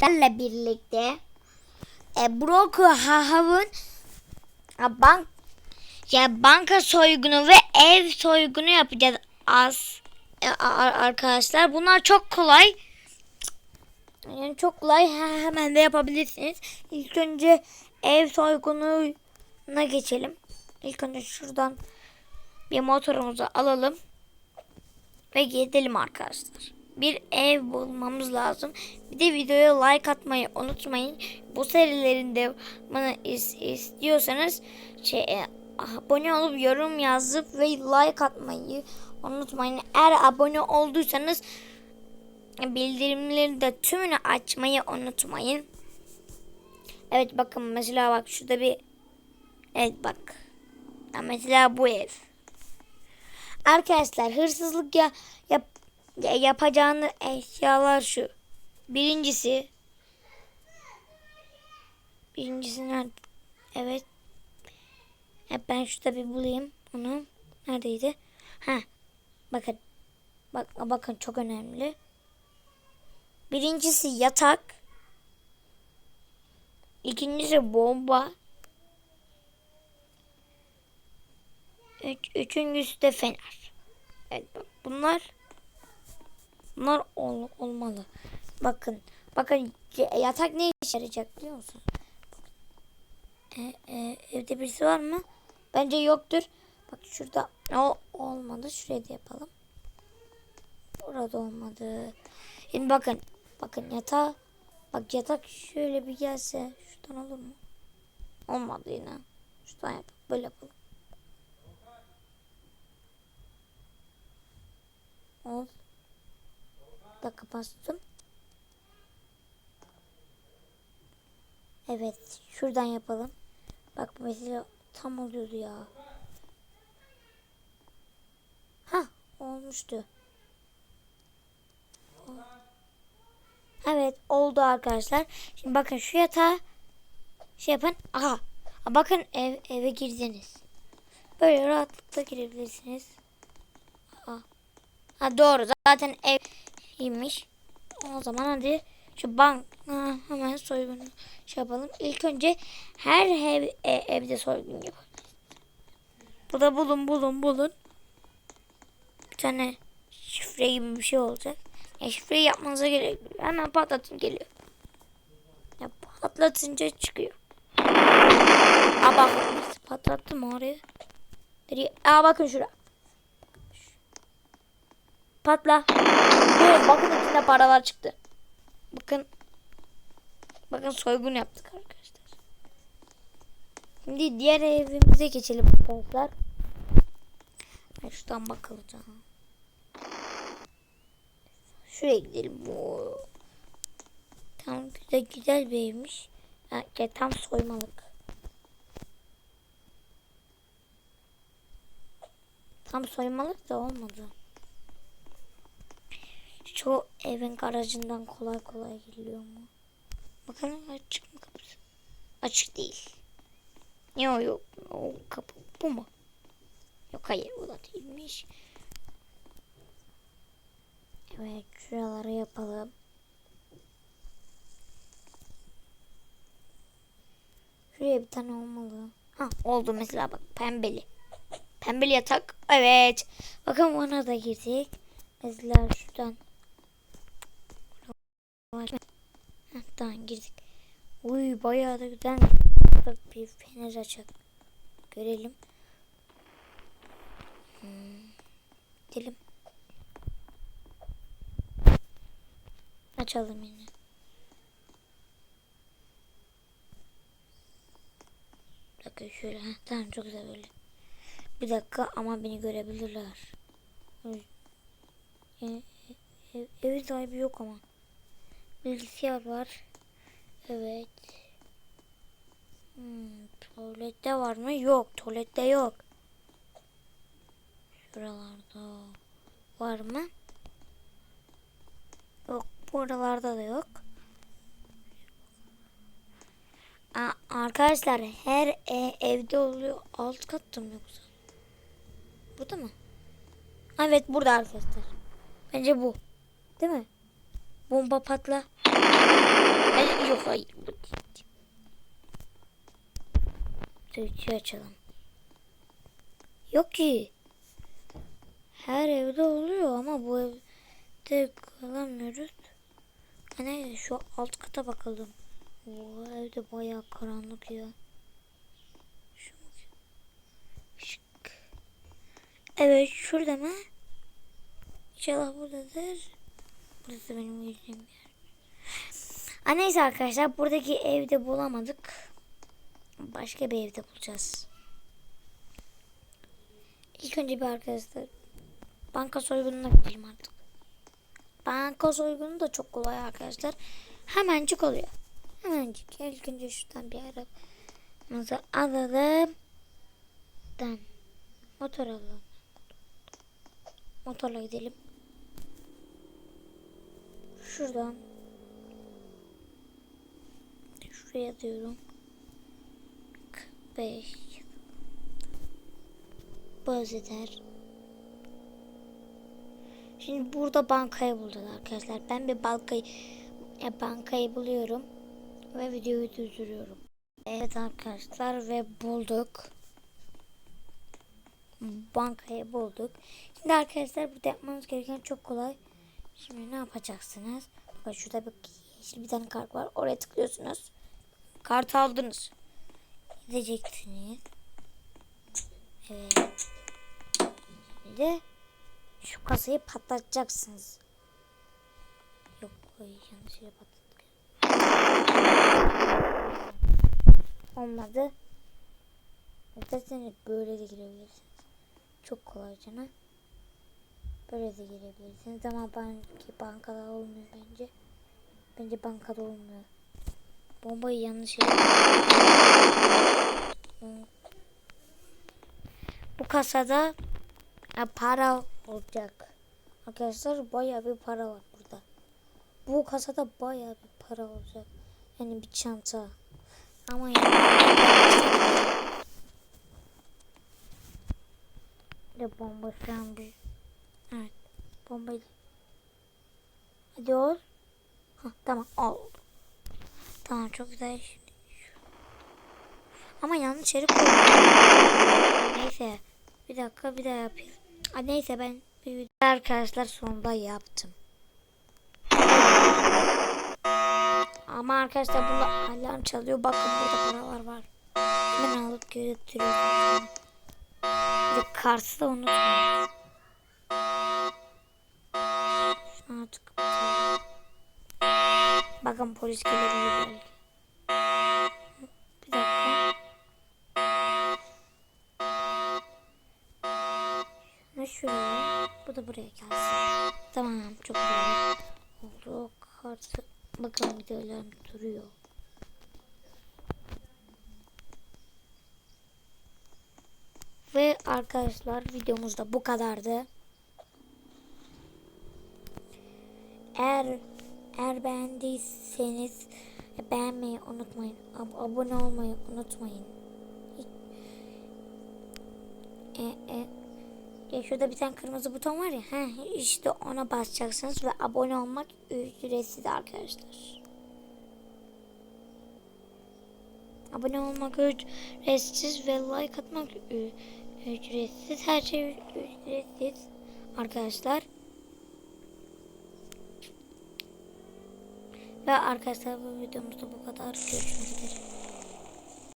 sizlerle birlikte e, Brookhaven e, bank ya banka soygunu ve ev soygunu yapacağız az e, arkadaşlar. Bunlar çok kolay. Yani çok kolay he- hemen de yapabilirsiniz. İlk önce ev soygununa geçelim. İlk önce şuradan bir motorumuzu alalım ve gidelim arkadaşlar. Bir ev bulmamız lazım. Bir de videoya like atmayı unutmayın. Bu serilerinde bana is- istiyorsanız şey, e, abone olup yorum yazıp ve like atmayı unutmayın. Eğer abone olduysanız bildirimleri de tümünü açmayı unutmayın. Evet bakın mesela bak şurada bir evet bak. Ya mesela bu ev. Arkadaşlar hırsızlık ya, yap, ya- yapacağını eşyalar şu. Birincisi Birincisi nerede? Evet. Hep ben şurada bir bulayım onu. Neredeydi? Ha. Bakın. Bak bakın çok önemli. Birincisi yatak. İkincisi bomba. Üç, üçüncüsü de fener. Evet bak bunlar bunlar ol, olmalı. Bakın bakın yatak ne işe yarayacak biliyor musun? E, e, evde birisi var mı? Bence yoktur. Bak şurada o olmadı. Şuraya da yapalım. Burada olmadı. Şimdi bakın. Bakın yatağa. Bak yatak şöyle bir gelse. Şuradan olur mu? Olmadı yine. Şuradan yap. Böyle yapalım. Ol. Dakika bastım. Evet. Şuradan yapalım. Bak mesela tam oluyordu ya. Ha olmuştu. Evet oldu arkadaşlar. Şimdi bakın şu yatağa şey yapın. Aha. Ha, Bakın ev, eve girdiniz. Böyle rahatlıkla girebilirsiniz. Aa. Ha doğru zaten evmiş. O zaman hadi şu bank hemen soygunu şey yapalım. İlk önce her ev, e, evde soygun yapalım. Burada bulun bulun bulun. Bir tane şifre gibi bir şey olacak. Ya şifreyi yapmanıza gerek yok. Hemen patlatın geliyor. Ya patlatınca çıkıyor. Aa bak patlattım. Nereye? Aa bakın şura. Patla. Dur, bakın içinde paralar çıktı. Bakın. Bakın soygun yaptık arkadaşlar. Şimdi diğer evimize geçelim arkadaşlar. Ben şuradan bakalım. Şuraya gidelim. Oo. Tam güzel güzel bir evmiş. Ya tam soymalık. Tam soymalık da olmadı. Şu evin garajından kolay kolay geliyor mu? Bakalım açık mı kapısı? Açık değil. Yok yok. O kapı bu mu? Yok hayır o da değilmiş. Evet şuraları yapalım. Şuraya bir tane olmalı. Ha oldu mesela bak pembeli. Pembeli yatak. Evet. Bakın ona da girdik. Mesela şuradan. Tamam girdik. Uy bayağı da güzel. Bir fener açalım. Görelim. Hmm. Gidelim. Açalım yine. Dakika şöyle. Heh, tamam çok güzel böyle. Bir dakika ama beni görebilirler. Uy. E, e, ev, sahibi yok ama. Bilgisayar var. Evet. Hmm, tuvalette var mı? Yok. Tuvalette yok. Şuralarda var mı? Yok. Buralarda da yok. Aa, arkadaşlar her e, evde oluyor. Alt katta mı yoksa? Burada mı? Evet burada arkadaşlar. Bence bu. Değil mi? Bomba patla. Hayır bu değil. Türkçe açalım. Yok ki. Her evde oluyor ama bu evde kalamıyoruz. Neyse şu alt kata bakalım. Bu evde bayağı karanlık ya. Şık. Evet şurada mı? İnşallah buradadır. Burası benim girdiğim yer. Ha, neyse arkadaşlar buradaki evde bulamadık. Başka bir evde bulacağız. İlk önce bir arkadaşlar banka soygununa gidelim artık. Banka soygunu da çok kolay arkadaşlar. Hemencik oluyor. Hemencik. İlk önce şuradan bir arabamızı alalım. Dan. Motor alalım. Motorla gidelim. Şuradan. Şuraya diyorum. 5 Boz eder. Şimdi burada bankayı bulacağız arkadaşlar. Ben bir bankayı e, bankayı buluyorum ve videoyu durduruyorum. Evet arkadaşlar ve bulduk. Bankayı bulduk. Şimdi arkadaşlar burada yapmanız gereken çok kolay. Şimdi ne yapacaksınız? Bakın şurada bir yeşil bir tane kart var. Oraya tıklıyorsunuz. Kart aldınız. Gideceksiniz. Evet. Bir de şu kasayı patlatacaksınız. Yok yanlış yere patlattık. Olmadı. İsterseniz böyle de girebilirsiniz. Çok kolay cana. Böyle de girebilirsiniz ama banki bankada olmuyor bence. Bence bankada olmuyor. Bombayı yanlış. Bu kasada e, para olacak. Arkadaşlar bayağı bir para var burada. Bu kasada bayağı bir para olacak. Yani bir çanta. Ama yani de bomba şu an bir. Evet. Bombayı. Hadi ol. Hah, tamam oldu. Tamam çok güzel şimdi. Ama yanlış koydum. Neyse. Bir dakika bir daha yapayım. Aa, neyse ben bir arkadaşlar sonunda yaptım. Ama arkadaşlar bunda alarm çalıyor. Bakın burada paralar var. Hemen alıp götürüyorum. Bir de kartı da unutmayın. Artık. Bakın polis gelebilir belki. Bir dakika. Ne şuraya. Bu da buraya gelsin. Tamam çok güzel. Oldu. Kartı. Bakın videolarım duruyor. Ve arkadaşlar videomuz da bu kadardı. Eğer eğer beğendiyseniz beğenmeyi unutmayın. Ab- abone olmayı unutmayın. E, e, ya şurada bir tane kırmızı buton var ya. Heh, işte ona basacaksınız ve abone olmak ücretsiz arkadaşlar. Abone olmak ücretsiz ve like atmak ücretsiz. Her şey ücretsiz arkadaşlar. Ve arkadaşlar bu videomuzda bu kadar. Görüşmek üzere.